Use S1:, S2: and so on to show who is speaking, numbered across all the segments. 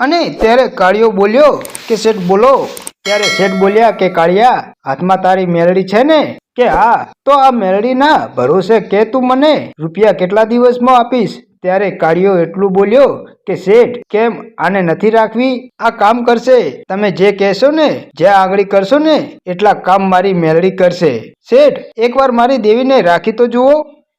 S1: અને ત્યારે કાળિયો બોલ્યો કે શેઠ બોલો. ત્યારે શેઠ બોલ્યા કે કાળિયા, હાથમાં તારી મેળડી છે ને? કે હા, તો આ મેળડીના ભરોસે કે તું મને રૂપિયા કેટલા દિવસમાં આપીશ? ત્યારે કાળિયો એટલું બોલ્યો કે શેઠ, કેમ આને નથી રાખવી? આ કામ કરશે. તમે જે કહેશો ને, જે આગળ કરશો ને, એટલા કામ મારી મેળડી કરશે. શેઠ, એકવાર મારી દેવીને રાખી તો જુઓ.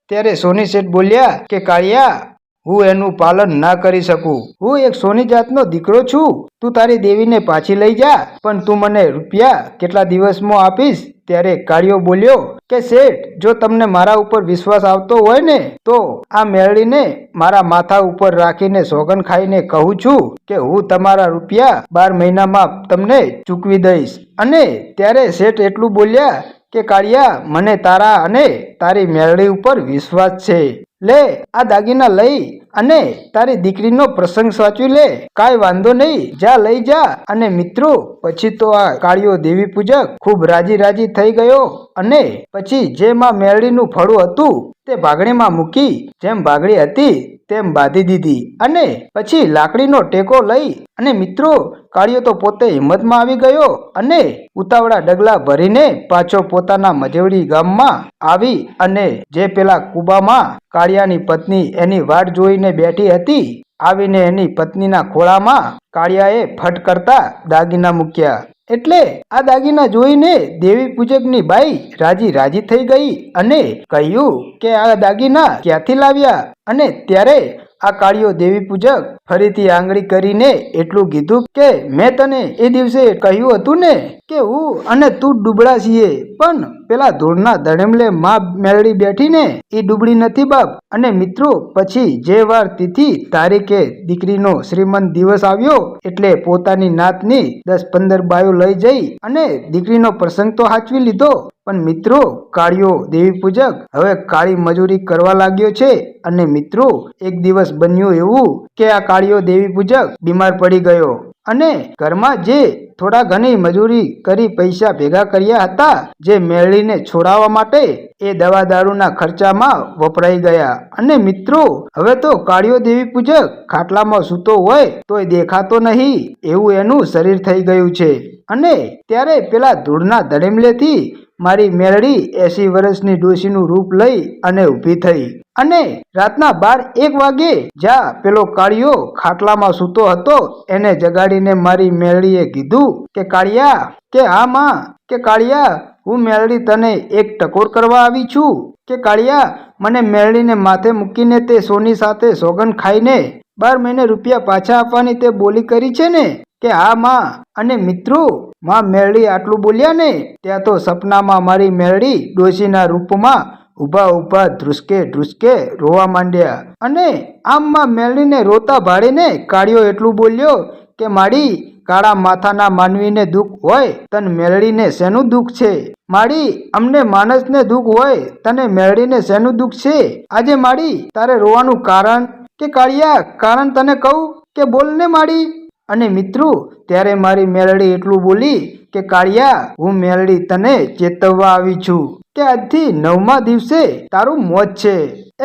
S1: ત્યારે સોની શેઠ બોલ્યા કે કાળિયા હું એનું પાલન ના કરી શકું. હું એક સોની જાતનો દીકરો છું. તું તારી દેવીને પાછી લઈ જા. પણ તું મને રૂપિયા કેટલા દિવસમાં આપીશ? ત્યારે કાળિયો બોલ્યો, કે શેઠ, જો તમને મારા ઉપર વિશ્વાસ આવતો હોય ને, તો આ મેળડીને મારા માથા ઉપર રાખીને સોગન ખાઈને કહું છું કે હું તમારા રૂપિયા બાર મહિનામાં તમને ચૂકવી દઈશ. અને ત્યારે શેઠ એટલું બોલ્યા કે, કાળિયા, મને તારા અને તારી મેળડી ઉપર વિશ્વાસ છે. લે, આ દાગીના લઈ અને તારી દીકરીનો પ્રસંગ સાચવી લે. કાંઈ વાંધો નહીં, જા લઈ જા. અને મિત્રો, પછી તો આ કાળિયો દેવી પૂજક ખૂબ રાજી રાજી થઈ ગયો અને પછી જેમાં મેળડીનું ફળું હતું તે ભાગણીમાં મૂકી, જેમ ભાગડી હતી તેમ બાંધી દીધી અને પછી લાકડીનો ટેકો લઈ અને મિત્રો કાળિયો તો પોતે હિંમતમાં આવી ગયો અને ઉતાવળા ડગલા ભરીને પાછો પોતાના મજેવડી ગામમાં આવી અને જે પેલા કુબામાં કાળિયાની પત્ની એની વાટ જોઈને બેઠી હતી, આવીને એની પત્નીના ખોળામાં કાળિયાએ ફટ કરતા દાગીના મૂક્યા. એટલે આ દાગીના જોઈને દેવી પૂજકની બાઈ રાજી રાજી થઈ ગઈ અને કહ્યું કે આ દાગીના ક્યાંથી લાવ્યા? અને ત્યારે આ કાળીઓ દેવી પૂજક ફરીથી આંગળી કરીને એટલું કીધું કે, મેં તને એ દિવસે કહ્યું હતું ને કે હું અને તું ડૂબડા છીએ, પણ પેલા ધૂળના ધડેમલે માં મેળડી બેઠી ને એ ડૂબડી નથી, બાપ. અને મિત્રો, પછી જે વાર તિથિ તારીખે દીકરીનો શ્રીમંત દિવસ આવ્યો, એટલે પોતાની નાતની દસ પંદર બાયો લઈ જઈ અને દીકરીનો પ્રસંગ તો હાચવી લીધો. પણ મિત્રો કાળિયો દેવી પૂજક, હવે કાળી મજૂરી કરવા લાગ્યો છે અને મિત્રો, એક દિવસ બન્યું એવું કે આ કાળિયો દેવી પૂજક બીમાર પડી ગયો અને ઘરમાં જે થોડા ઘણી મજૂરી કરી પૈસા ભેગા કર્યા હતા, જે મેળવીને છોડાવવા માટે, એ દવા દારૂના ખર્ચામાં વપરાઈ ગયા. અને મિત્રો, હવે તો કાળિયો દેવી પૂજક ખાટલામાં સૂતો હોય, તોય દેખાતો નહીં, એવું એનું શરીર થઈ ગયું છે. અને ત્યારે પેલા ધૂળના ધડેમલેથી મારી મેરડી એસી વર્ષની ડોશીનું રૂપ લઈ અને ઊભી થઈ. અને રાતના બાર એક વાગે જ્યાં પેલો કાળિયો ખાટલામાં સૂતો હતો, એને જગાડીને મારી મેરડીએ કીધું કે, કાળિયા, કે હા માં, કે કાળિયા, હું મેરડી તને એક ટકોર કરવા આવી છું. કે કાળિયા, મને મેરડીને માથે મૂકીને તે સોની સાથે સોગન ખાઈને બાર મહિને રૂપિયા પાછા આપવાની તે બોલી કરી છે ને? કે હા માં, અને મિત્રો માં મેરડી આટલું બોલ્યા ને ત્યાં તો સપનામાં મારી મેરડી ડોશીના રૂપમાં ઊભા ઊભા ધ્રુસકે ધ્રુસકે રોવા માંડ્યા. અને આમ માં મેરડીને રોતા ભાળીને કાળિયો એટલું બોલ્યો કે માડી કાળા માથાના માનવીને દુઃખ હોય, તને મેરડીને શેનું દુઃખ છે? માડી અમને માણસને દુઃખ હોય, તને મેરડીને શેનું દુઃખ છે? આજે માડી તારે રોવાનું કારણ? કે કાળિયા, કારણ તને કહું? કે બોલને માડી અને મિત્રો, ત્યારે મારી મેલડી એટલું બોલી કે, કાળિયા, હું મેલડી તને ચેતવવા આવી છું કે આજથી નવમા દિવસે તારું મોત છે.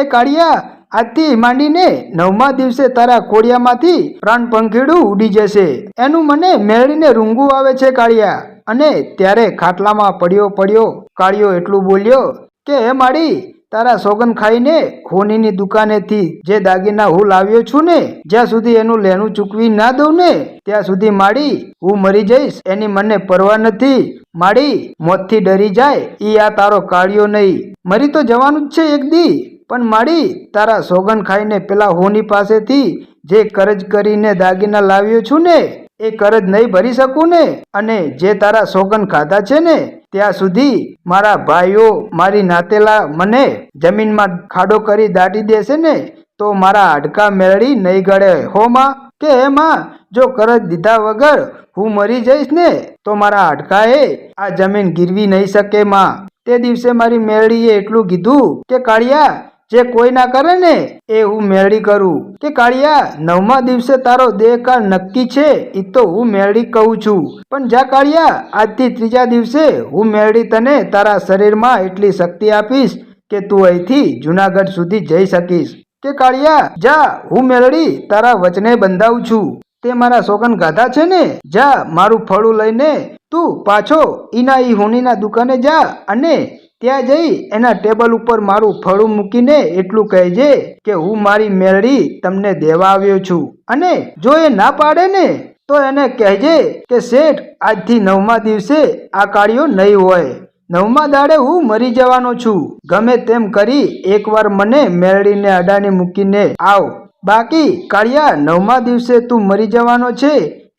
S1: એ કાળિયા, આજથી માંડીને નવમા દિવસે તારા કોડિયામાંથી પ્રાણ પંખીડું ઉડી જશે. એનું મને મેળડીને રૂંગું આવે છે, કાળિયા. અને ત્યારે ખાટલામાં પડ્યો પડ્યો કાળિયો એટલું બોલ્યો કે, હે માડી તારા સોગન ખાઈને ખોનીની દુકાનેથી જે દાગીના હું લાવ્યો છું ને, જ્યાં સુધી એનું લેણું ચૂકવી ના દઉં ને, ત્યાં સુધી માડી, હું મરી જઈશ. એની મને પરવા નથી. માડી, મોતથી ડરી જાય. ઈ આ તારો કાળિયો નહીં. મરી તો જવાનું જ છે એક દી. પણ માડી, તારા સોગન ખાઈને પેલા હોની પાસેથી જે કરજ કરીને દાગીના લાવ્યો છું ને એ કરજ નહીં ભરી શકું ને? અને જે તારા સોગન ખાધા છે ને, ત્યાં સુધી મારા ભાઈઓ મારી નાતેલા મને જમીનમાં ખાડો કરી દાટી દેશે ને, તો મારા હાડકા મેળવી નહીં ગળે. હો માં, કે હે માં, જો કરજ દીધા વગર હું મરી જઈશ ને, તો મારા હાડકાએ આ જમીન ગીરવી નહીં શકે માં. તે દિવસે મારી મેળડીએ એટલું કીધું કે, કાળિયા જે કોઈ ના કરે ને, એ હું મેળી કરું. કે કાળિયા, નવમા દિવસે તારો દેહકાળ નક્કી છે એ તો હું મેળી કહું છું. પણ જા કાળિયા, આજથી ત્રીજા દિવસે હું મેળી તને તારા શરીરમાં એટલી શક્તિ આપીશ કે તું અહીંથી જુનાગઢ સુધી જઈ શકીશ. કે કાળિયા, જા, હું મેળડી તારા વચને બંધાવું છું. તે મારા સોગન ગાધા છે ને? જા, મારું ફળું લઈને તું પાછો ઈના ઈ હોનીના દુકાને જા અને ત્યાં જઈ એના ટેબલ ઉપર મારું ફળું મૂકીને એટલું કહેજે કે હું મારી મેળડી તમને દેવા આવ્યો છું. અને જો એ ના પાડે ને, તો એને કહેજે કે શેઠ, આજથી નવમા દિવસે આ કાળિયો નહીં હોય. નવમા દાડે હું મરી જવાનો છું. ગમે તેમ કરી એકવાર મને મેળડીને અડાની મૂકીને આવ. બાકી કાળિયા નવમા દિવસે તું મરી જવાનો છે,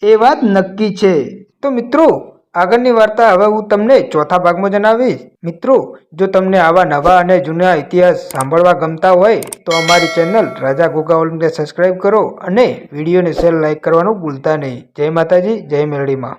S1: એ વાત નક્કી છે. તો મિત્રો આગળની વાર્તા હવે હું તમને ચોથા ભાગમાં જણાવીશ. મિત્રો, જો તમને આવા નવા અને જૂના ઇતિહાસ સાંભળવા ગમતા હોય, તો અમારી ચેનલ રાજા ગોગા ઓલમને સબસ્ક્રાઈબ કરો અને વિડીયોને શેર લાઇક કરવાનું ભૂલતા નહીં. જય માતાજી, જય મેરડીમાં.